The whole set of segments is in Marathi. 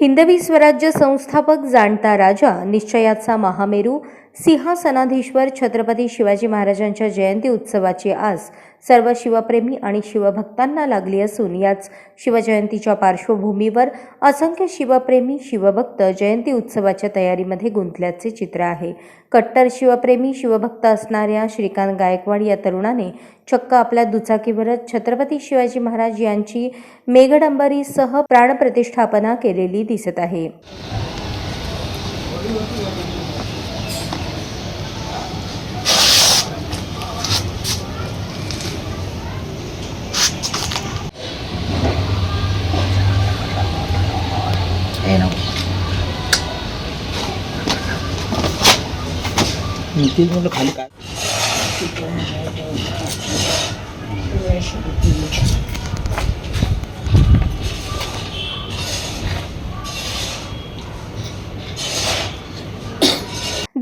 हिंदवी स्वराज्य संस्थापक जाणता राजा निश्चयाचा महामेरू सिंहासनाधीश्वर छत्रपती शिवाजी महाराजांच्या जयंती उत्सवाची आज सर्व शिवप्रेमी आणि शिवभक्तांना लागली असून याच शिवजयंतीच्या पार्श्वभूमीवर असंख्य शिवप्रेमी शिवभक्त जयंती उत्सवाच्या तयारीमध्ये गुंतल्याचे चित्र आहे. कट्टर शिवप्रेमी शिवभक्त असणाऱ्या श्रीकांत गायकवाड या तरुणाने चक्क आपल्या दुचाकीवरच छत्रपती शिवाजी महाराज यांची मेघडंबरीसह प्राणप्रतिष्ठापना केलेली दिसत आहे. तेच म्हटलं खाली काय?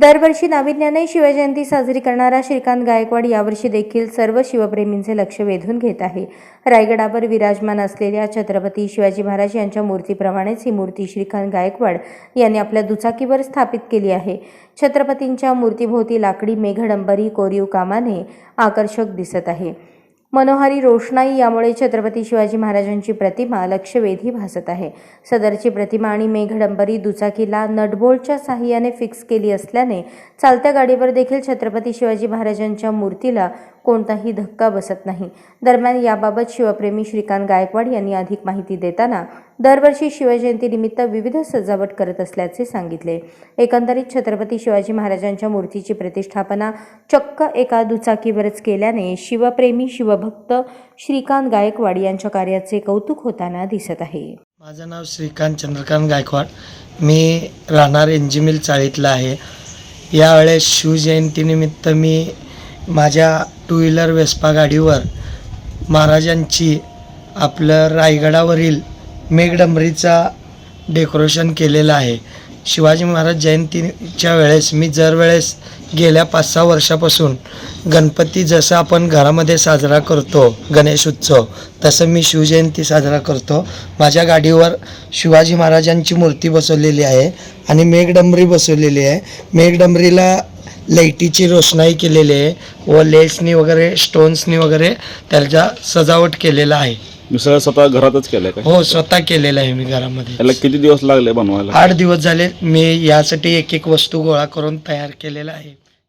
दरवर्षी नाविन्याने शिवजयंती साजरी करणारा श्रीकांत गायकवाड यावर्षी देखील सर्व शिवप्रेमींचे लक्ष वेधून घेत आहे. रायगडावर विराजमान असलेल्या छत्रपती शिवाजी महाराज यांच्या मूर्तीप्रमाणेच ही मूर्ती श्रीकांत गायकवाड यांनी आपल्या दुचाकीवर स्थापित केली आहे. छत्रपतींच्या मूर्तीभोवती लाकडी मेघडंबरी कोरीव कामाने आकर्षक दिसत आहे. मनोहारी रोषणाई यामुळे छत्रपती शिवाजी महाराजांची प्रतिमा लक्षवेधी भासत आहे. सदरची प्रतिमा आणि मेघडंबरी दुचाकीला नटबोल्टच्या साह्याने फिक्स केली असल्याने चालत्या गाडीवर देखील छत्रपती शिवाजी महाराजांच्या मूर्तीला कोणताही धक्का बसत नाही. दरम्यान याबाबत शिवप्रेमी श्रीकांत गायकवाड यांनी अधिक माहिती देताना दरवर्षी शिवजयंतीनिमित्त विविध सजावट करत असल्याचे सांगितले. एकंदरीत छत्रपती शिवाजी महाराजांच्या मूर्तीची प्रतिष्ठापना चक्क एका दुचाकीवरच केल्याने शिवप्रेमी शिवभक्त श्रीकांत गायकवाड यांच्या कार्याचे कौतुक होताना दिसत आहे. माझं नाव श्रीकांत चंद्रकांत गायकवाड. मी राहणार एंजिमिल चाळीतला आहे. यावेळेस शिवजयंतीनिमित्त मी माझ्या टू व्हीलर वेस्पा गाडीवर महाराजांची आपलं रायगडावरील मेघडंबरीचा डेकोरेशन केलेलं आहे. शिवाजी महाराज जयंतीच्या वेळेस मी जर वेळेस गेल्या पाच सहा वर्षापासून गणपती जसं आपण घरामध्ये साजरा करतो गणेश उत्सव तसं मी शिवजयंती साजरा करतो. माझ्या गाडीवर शिवाजी महाराजांची मूर्ती बसवलेली आहे आणि मेघडंबरी बसवलेली आहे. मेघडंबरीला लाईटीची रोषणाई केलेली आहे व लेसनी वगैरे स्टोन्सनी वगैरे त्याचा सजावट केलेला आहे. मी सगळं स्वतः घरातच केलंय का? हो स्वतः केलेलं आहे मी घरामध्ये. त्याला किती दिवस लागले बनवायला? आठ दिवस झाले मी यासाठी एक एक वस्तू गोळा करून तयार केलेला आहे.